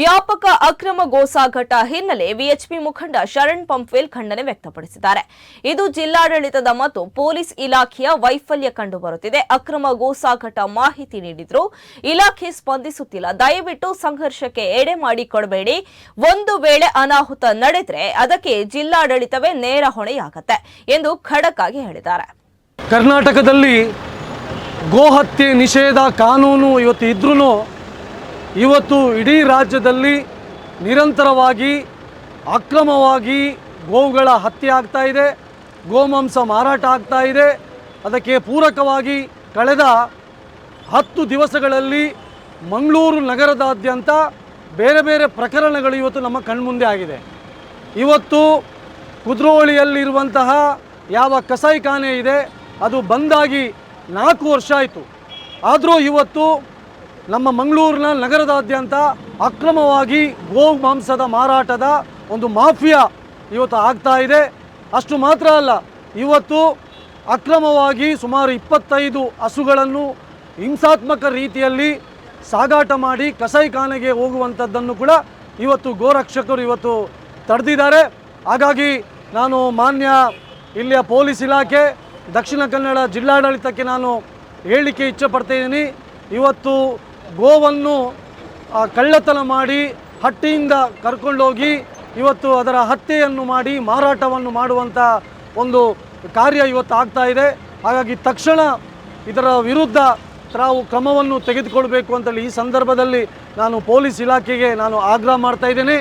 ವ್ಯಾಪಕ ಅಕ್ರಮ ಗೋಸಾಘಟ ಹಿನ್ನೆಲೆ ವಿಎಚ್ಪಿ ಮುಖಂಡ ಶರಣ್ ಪಂಪ್ವೇಲ್ ಖಂಡನೆ ವ್ಯಕ್ತಪಡಿಸಿದ್ದಾರೆ. ಇದು ಜಿಲ್ಲಾಡಳಿತದ ಮತ್ತು ಪೊಲೀಸ್ ಇಲಾಖೆಯ ವೈಫಲ್ಯ ಕಂಡುಬರುತ್ತಿದೆ. ಅಕ್ರಮ ಗೋಸಾಘಟ ಮಾಹಿತಿ ನೀಡಿದ್ರು ಇಲಾಖೆ ಸ್ಪಂದಿಸುತ್ತಿಲ್ಲ. ದಯವಿಟ್ಟು ಸಂಘರ್ಷಕ್ಕೆ ಎಡೆ ಮಾಡಿಕೊಡಬೇಡಿ. ಒಂದು ವೇಳೆ ಅನಾಹುತ ನಡೆದ್ರೆ ಅದಕ್ಕೆ ಜಿಲ್ಲಾಡಳಿತವೇ ನೇರ ಹೊಣೆಯಾಗತ್ತೆ ಎಂದು ಖಡಕ್ ಆಗಿ ಹೇಳಿದ್ದಾರೆ. ಕರ್ನಾಟಕದಲ್ಲಿ ಗೋಹತ್ಯೆ ನಿಷೇಧ ಕಾನೂನು ಇವತ್ತು ಇದ್ರೂ ಇವತ್ತು ಇಡೀ ರಾಜ್ಯದಲ್ಲಿ ನಿರಂತರವಾಗಿ, ಅಕ್ರಮವಾಗಿ ಗೋವುಗಳ ಹತ್ಯೆ ಆಗ್ತಾ ಇದೆ, ಗೋಮಾಂಸ ಮಾರಾಟ ಆಗ್ತಾ ಇದೆ. ಅದಕ್ಕೆ ಪೂರಕವಾಗಿ ಕಳೆದ ಹತ್ತು ದಿವಸಗಳಲ್ಲಿ ಮಂಗಳೂರು ನಗರದಾದ್ಯಂತ ಬೇರೆ ಬೇರೆ ಪ್ರಕರಣಗಳು ಇವತ್ತು ನಮ್ಮ ಕಣ್ಮುಂದೆ ಆಗಿದೆ. ಇವತ್ತು ಕುದ್ರೋಳಿಯಲ್ಲಿರುವಂತಹ ಯಾವ ಕಸಾಯಿಖಾನೆ ಇದೆ, ಅದು ಬಂದಾಗಿ ನಾಲ್ಕು ವರ್ಷ ಆಯಿತು. ಆದರೂ ಇವತ್ತು ನಮ್ಮ ಮಂಗಳೂರಿನ ನಗರದಾದ್ಯಂತ ಅಕ್ರಮವಾಗಿ ಗೋ ಮಾಂಸದ ಮಾರಾಟದ ಒಂದು ಮಾಫಿಯಾ ಇವತ್ತು ಆಗ್ತಾ ಇದೆ. ಅಷ್ಟು ಮಾತ್ರ ಅಲ್ಲ, ಇವತ್ತು ಅಕ್ರಮವಾಗಿ ಸುಮಾರು ಇಪ್ಪತ್ತೈದು ಹಸುಗಳನ್ನು ಹಿಂಸಾತ್ಮಕ ರೀತಿಯಲ್ಲಿ ಸಾಗಾಟ ಮಾಡಿ ಕಸಾಯಿಖಾನೆಗೆ ಹೋಗುವಂಥದ್ದನ್ನು ಕೂಡ ಇವತ್ತು ಗೋರಕ್ಷಕರು ಇವತ್ತು ತಡೆದಿದ್ದಾರೆ. ಹಾಗಾಗಿ ನಾನು ಮಾನ್ಯ ಇಲ್ಲಿಯ ಪೊಲೀಸ್ ಇಲಾಖೆ, ದಕ್ಷಿಣ ಕನ್ನಡ ಜಿಲ್ಲಾಡಳಿತಕ್ಕೆ ನಾನು ಹೇಳಲಿಕ್ಕೆ ಇಚ್ಛೆಪಡ್ತಿದ್ದೀನಿ ಇವತ್ತು ಗೋವನ್ನು ಕಳ್ಳತನ ಮಾಡಿ ಹಟ್ಟಿಯಿಂದ ಕರ್ಕೊಂಡೋಗಿ ಇವತ್ತು ಅದರ ಹತ್ಯೆಯನ್ನು ಮಾಡಿ ಮಾರಾಟವನ್ನು ಮಾಡುವಂಥ ಒಂದು ಕಾರ್ಯ ಇವತ್ತು ಆಗ್ತಾ ಇದೆ. ಹಾಗಾಗಿ ತಕ್ಷಣ ಇದರ ವಿರುದ್ಧ ತಾವು ಕ್ರಮವನ್ನು ತೆಗೆದುಕೊಳ್ಬೇಕು ಅಂತೇಳಿ ಈ ಸಂದರ್ಭದಲ್ಲಿ ನಾನು ಪೊಲೀಸ್ ಇಲಾಖೆಗೆ ನಾನು ಆಗ್ರಹ ಮಾಡ್ತಾ ಇದ್ದೇನೆ.